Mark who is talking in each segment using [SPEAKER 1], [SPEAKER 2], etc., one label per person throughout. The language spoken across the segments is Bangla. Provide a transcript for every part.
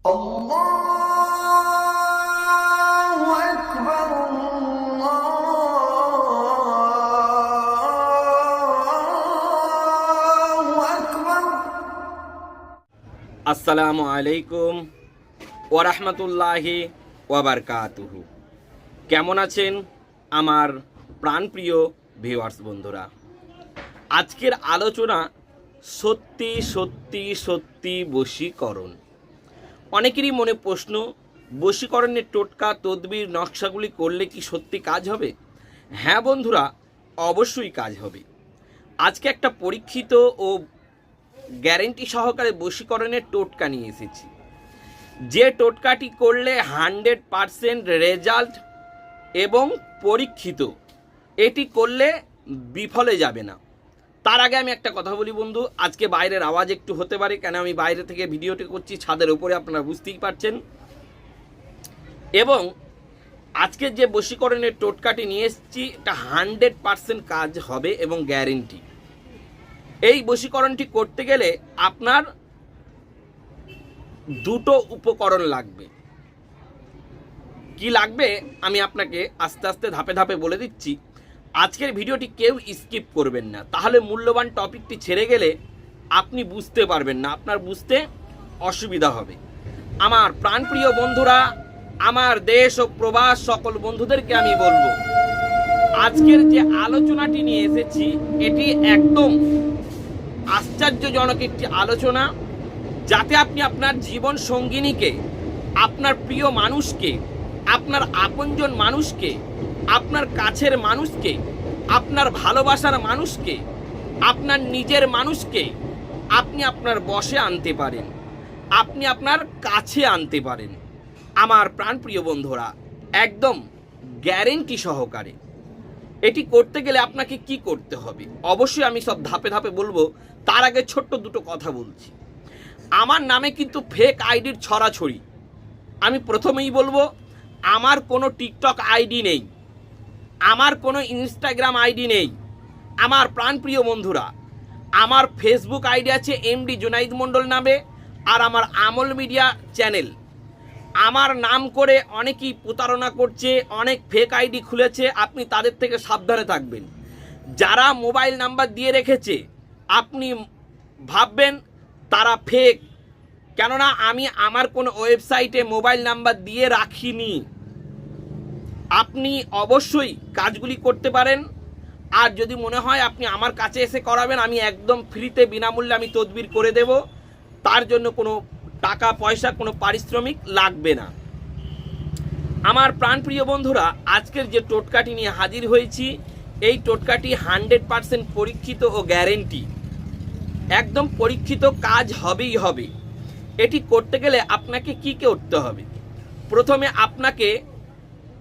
[SPEAKER 1] আসসালামু আলাইকুম ওরহমতুল্লাহি ওয়াবারকাতুহু কেমন আছেন আমার প্রাণপ্রিয় ভিউয়ার্স বন্ধুরা? আজকের আলোচনা সত্যি সত্যি সত্যি বশীকরণ। অনেকেরই মনে প্রশ্ন, বশীকরণের টোটকা, তদবির, নকশাগুলি করলে কি সত্যি কাজ হবে? হ্যাঁ বন্ধুরা, অবশ্যই কাজ হবে। আজকে একটা পরীক্ষিত ও গ্যারেন্টি সহকারে বশীকরণের টোটকা নিয়ে এসেছি। যে টোটকাটি করলে হান্ড্রেড পারসেন্ট রেজাল্ট এবং পরীক্ষিত, এটি করলে বিফলে যাবে না। তার আগে আমি একটা কথা বলি বন্ধু, আজকে বাইরের আওয়াজ একটু হতে পারে, কেন আমি বাইরে থেকে ভিডিওটি করছি ছাদের উপরে আপনারা বুঝতেই পারছেন। এবং আজকে যে বশীকরণের টোটকাটি নিয়ে এসেছি, এটা হান্ড্রেড পারসেন্ট কাজ হবে এবং গ্যারেন্টি। এই বশীকরণটি করতে গেলে আপনার দুটো উপকরণ লাগবে। কি লাগবে, আমি আপনাকে আস্তে আস্তে ধাপে ধাপে বলে দিচ্ছি। আজকের ভিডিওটি কেউ স্কিপ করবেন না। তাহলে মূল্যবান টপিকটি ছেড়ে গেলে আপনি বুঝতে পারবেন না, আপনার বুঝতে অসুবিধা হবে। আমার প্রাণপ্রিয় বন্ধুরা, আমার দেশ ও প্রবাস সকল বন্ধুদেরকে আমি বলব, আজকের যে আলোচনাটি নিয়ে এসেছি, এটি একদম আশ্চর্যজনক একটি আলোচনা, যাতে আপনি আপনার জীবন সঙ্গিনীকে, আপনার প্রিয় মানুষকে, আপনার আপনজন মানুষকে আপনার কাছের মানুষকে, আপনার ভালোবাসার মানুষকে, আপনার নিজের মানুষকে আপনি আপনার বসে আনতে পারেন। আপনি আপনার কাছে আনতে পারেন। আমার প্রাণপ্রিয় বন্ধুরা, একদম গ্যারেন্টি সহকারে। এটি করতে গেলে আপনাকে কি করতে হবে? অবশ্যই আমি সব ধাপে ধাপে বলব, তার আগে ছোট্ট দুটো কথা বলছি। আমার নামে কিন্তু ফেক আইডির ছড়াছড়ি। আমি প্রথমেই বলব, আমার কোনো টিকটক আইডি নেই। আমার কোনো ইনস্টাগ্রাম আইডি নেই। আমার প্রাণপ্রিয় বন্ধুরা, আমার ফেসবুক আইডি আছে এমডি জুনাইদ মণ্ডল নামে আর আমার আমল মিডিয়া চ্যানেল। আমার নাম করে অনেকেই প্রতারণা করছে, অনেক ফেক আইডি খুলেছে, আপনি তাদের থেকে সাবধানে থাকবেন। যারা মোবাইল নাম্বার দিয়ে রেখেছে, আপনি ভাববেন তারা ফেক কেননা আমি আমার কোনো ওয়েবসাইটে মোবাইল নাম্বার দিয়ে রাখিনি। আপনি অবশ্যই কাজগুলি করতে পারেন। আর যদি মনে হয় আপনি আমার কাছে এসে করাবেন, আমি একদম ফ্রিতে বিনামূল্যে আমি তদবির করে দেব। তার জন্য কোনো টাকা, পয়সা, কোনো পারিশ্রমিক লাগবে না। আমার প্রাণপ্রিয় বন্ধুরা, আজকের যে টোটকাটি নিয়ে হাজির হয়েছি, এই টোটকাটি হান্ড্রেড পারসেন্ট পরীক্ষিত ও গ্যারেন্টি। একদম পরীক্ষিত কাজ হবেই হবে। এটি করতে গেলে আপনাকে কি করতে হবে? প্রথমে আপনাকে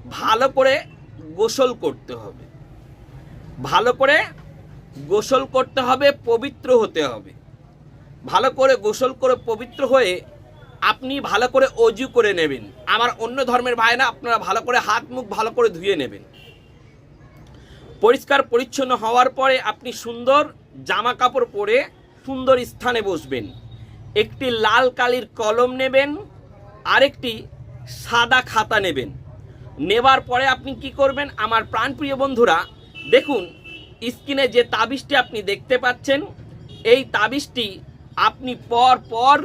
[SPEAKER 1] ভালো করে গোসল করতে হবে। ভালো করে গোসল করতে হবে, পবিত্র হতে হবে। ভালো করে গোসল করে পবিত্র হয়ে আপনি ভালো করে অজু করে নেবেন। আমার অন্য ধর্মের ভাইরা আপনারা ভালো করে হাত মুখ ভালো করে ধুয়ে নেবেন। পরিষ্কার পরিচ্ছন্ন হওয়ার পরে আপনি সুন্দর জামা কাপড় পরে সুন্দর স্থানে বসবেন। একটি লাল কালির কলম নেবেন, আরেকটি সাদা খাতা নেবেন। নেবার পরে আপনি কি করবেন? আমার প্রাণপ্রিয় বন্ধুরা, দেখুন, স্ক্রিনে যে তাবিজটি আপনি দেখতে পাচ্ছেন, এই তাবিজটি আপনি পর পর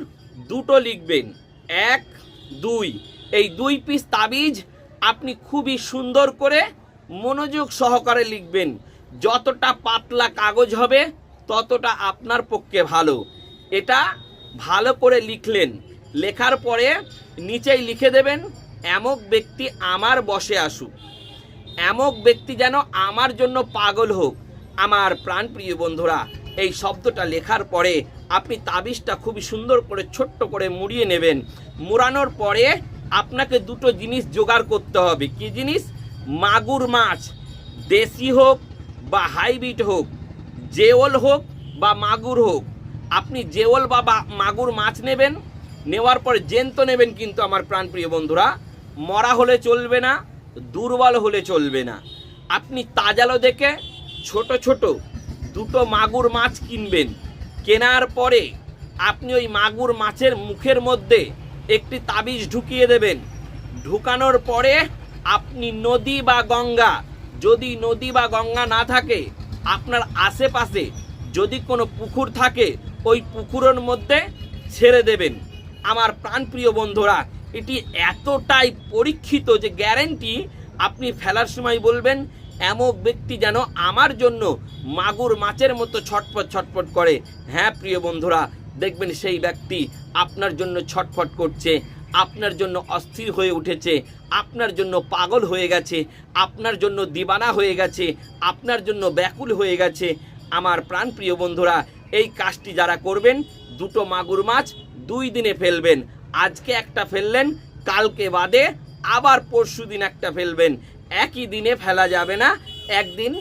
[SPEAKER 1] দুটো লিখবেন। এক, দুই। এই দুই পিস তাবিজ আপনি খুবই সুন্দর করে মনোযোগ সহকারে লিখবেন। যতটা পাতলা কাগজ হবে, ততটা আপনার পক্ষে ভালো। এটা ভালো করে লিখলেন। লেখার পরে নিচেই লিখে দেবেন এমক ব্যক্তি আমার বসে আসুক। এমক ব্যক্তি যেন আমার জন্য পাগল হোক। আমার প্রাণ প্রিয় বন্ধুরা, এই শব্দটা লেখার পরে আপনি তাবিজটা খুবই সুন্দর করে ছোট্ট করে মুড়িয়ে নেবেন। মুড়ানোর পরে আপনাকে দুটো জিনিস জোগাড় করতে হবে। কি জিনিস? মাগুর মাছ। দেশি হোক বা হাইব্রিড হোক, জেওল হোক বা মাগুর হোক। আপনি জেওল বা মাগুর মাছ নেবেন, নেওয়ার পরে জেন্ত নেবেন কিন্তু আমার প্রাণপ্রিয় বন্ধুরা। মরা হলে চলবে না, দুর্বল হলে চলবে না। আপনি তাজালো দেখে ছোট ছোট দুটো মাগুর মাছ কিনবেন। কেনার পরে আপনি ওই মাগুর মাছের মুখের মধ্যে একটি তাবিজ ঢুকিয়ে দেবেন। ঢুকানোর পরে আপনি নদী বা গঙ্গা, যদি নদী বা গঙ্গা না থাকে, আপনার আশেপাশে যদি কোনো পুকুর থাকে, ওই পুকুরের মধ্যে ছেড়ে দেবেন। আমার প্রাণপ্রিয় বন্ধুরা এটি এতটাই পরীক্ষিত যে গ্যারেন্টি আপনি ফেলার সময় বলবেন এমক ব্যক্তি যেন আমার জন্য মাগুর মাছের মতো ছটফট ছটফট করে। হ্যাঁ প্রিয় বন্ধুরা, দেখবেন সেই ব্যক্তি আপনার জন্য ছটফট করছে, আপনার জন্য অস্থির হয়ে উঠেছে, আপনার জন্য পাগল হয়ে গেছে, আপনার জন্য দিবানা হয়ে গেছে, আপনার জন্য ব্যাকুল হয়ে গেছে। আমার প্রাণ প্রিয় বন্ধুরা, এই কাজটি যারা করবেন, দুটো মাগুর মাছ দুই দিনে ফেলবেন। আজকে একটা ফেললেন, কালকে বাদে আবার পরশু দিন একটা ফেলবেন। একই দিনে ফেলা যাবে না, একদিন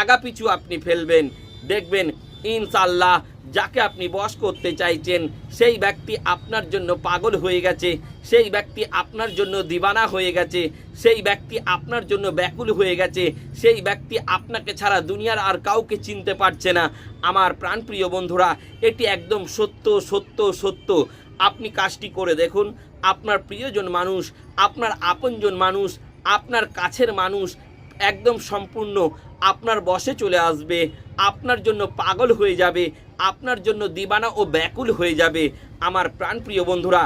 [SPEAKER 1] আগা পিছু আপনি ফেলবেন। দেখবেন ইনশাল্লাহ যাকে আপনি বশ করতে চাইছেন, সেই ব্যক্তি আপনার জন্য পাগল হয়ে গেছে, সেই ব্যক্তি আপনার জন্য দিবানা হয়ে গেছে, সেই ব্যক্তি আপনার জন্য ব্যাকুল হয়ে গেছে, সেই ব্যক্তি আপনাকে ছাড়া দুনিয়ার আর কাউকে চিনতে পারছে না। আমার প্রাণপ্রিয় বন্ধুরা, এটি একদম সত্য সত্য সত্য। আপনি কাজটি করে দেখুন। আপনার প্রিয়জন মানুষ, আপনার আপনজন মানুষ, আপনার কাছের মানুষ একদম সম্পূর্ণ আপনার বসে চলে আসবে, আপনার জন্য পাগল হয়ে যাবে, আপনার জন্য দিবানা ও ব্যাকুল হয়ে যাবে। আমার প্রাণপ্রিয় বন্ধুরা,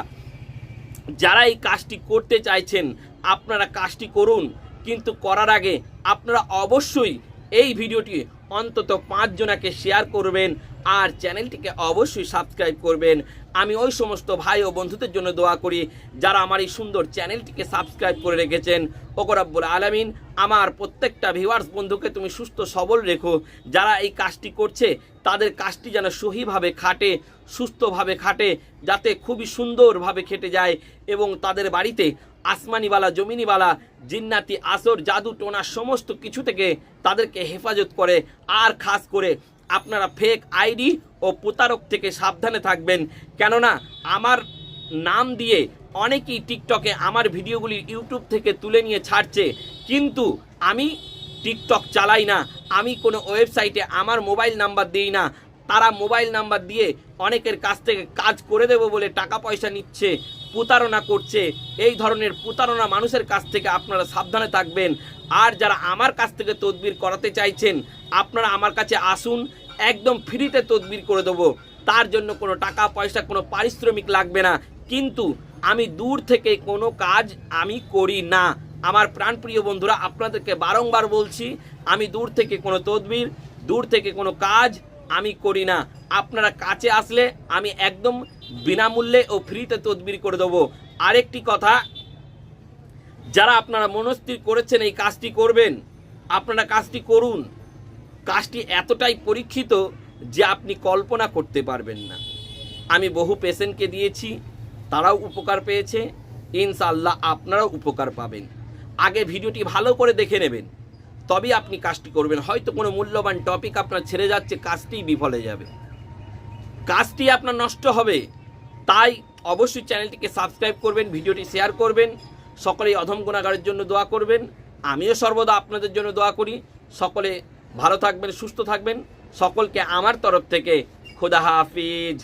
[SPEAKER 1] যারা এই কাজটি করতে চাইছেন, আপনারা কাজটি করুন। কিন্তু করার আগে আপনারা অবশ্যই এই ভিডিওটি অন্তত পাঁচজনাকে শেয়ার করবেন। আর চ্যানেলটিকে অবশ্যই সাবস্ক্রাইব করবেন। আমি ওই সমস্ত ভাই ও বন্ধুদের জন্য দোয়া করি, যারা আমার এই সুন্দর চ্যানেলটিকে সাবস্ক্রাইব করে রেখেছেন। ওকরাব্বুল আলামিন, আমার প্রত্যেকটা ভিউয়ার্স বন্ধুকে তুমি সুস্থ সবল রেখো। যারা এই কাজটি করছে, তাদের কাজটি যেন সহিভাবে খাটে, সুস্থভাবে খাটে, যাতে খুবই সুন্দরভাবে খেটে যায় এবং তাদের বাড়িতে আসমানিওয়ালা জমিনিওয়ালা জিন্নাতি, আসর, জাদু, টোনা, সমস্ত কিছু থেকে তাদেরকে হেফাজত করে। আর খাস করে আপনারা ফেক আইডি ও প্রতারক থেকে সাবধানে থাকবেন। কেননা, আমার নাম দিয়ে অনেকেই টিকটকে আমার ভিডিওগুলি ইউটিউব থেকে তুলে নিয়ে ছাড়ছে। কিন্তু আমি টিকটক চালাই না। আমি কোনো ওয়েবসাইটে আমার মোবাইল নাম্বার দিই না। তারা মোবাইল নাম্বার দিয়ে অনেকের কাছ থেকে কাজ করে দেবো বলে টাকা পয়সা নিচ্ছে, প্রতারণা করছে। এই ধরনের প্রতারণা মানুষের কাছ থেকে আপনারা সাবধানে থাকবেন। আর যারা আমার কাছ থেকে তদবির করাতে চাইছেন আপনারা আমার কাছে আসুন, একদম ফ্রিতে তদবির করে দেবো। তার জন্য কোনো টাকা, পয়সা, কোনো পারিশ্রমিক লাগবে না। কিন্তু আমি দূর থেকে কোনো কাজ আমি করি না। আমার প্রাণপ্রিয় বন্ধুরা, আপনাদেরকে বারংবার বলছি, আমি দূর থেকে কোনো তদবির, দূর থেকে কোনো কাজ আমি করি না। আপনারা কাছে আসলে আমি একদম বিনামূল্যে ও ফ্রিতে তদবির করে দেবো। আরেকটি কথা, যারা আপনারা মনস্থির করেছেন এই কাজটি করবেন, আপনারা কাজটি করুন। কাজটি এতটাই পরীক্ষিত যে আপনি কল্পনা করতে পারবেন না। আমি বহু পেশেন্টকে দিয়েছি, তারাও উপকার পেয়েছে ইনশাল্লাহ আপনারাও উপকার পাবেন। আগে ভিডিওটি ভালো করে দেখে নেবেন, তবেই আপনি কাজটি করবেন। হয়তো কোনো মূল্যবান টপিক আপনার ছেড়ে যাচ্ছে কাজটিই বিফলে যাবে। কাজটি আপনার নষ্ট হবে, তাই অবশ্যই চ্যানেলটিকে সাবস্ক্রাইব করবেন, ভিডিওটি শেয়ার করবেন। সকলেই অধম গুণাগারের জন্য দোয়া করবেন। আমিও সর্বদা আপনাদের জন্য দোয়া করি। সকলে ভালো থাকবেন সুস্থ থাকবেন। সকলকে আমার তরফ থেকে খুদা হাফিজ।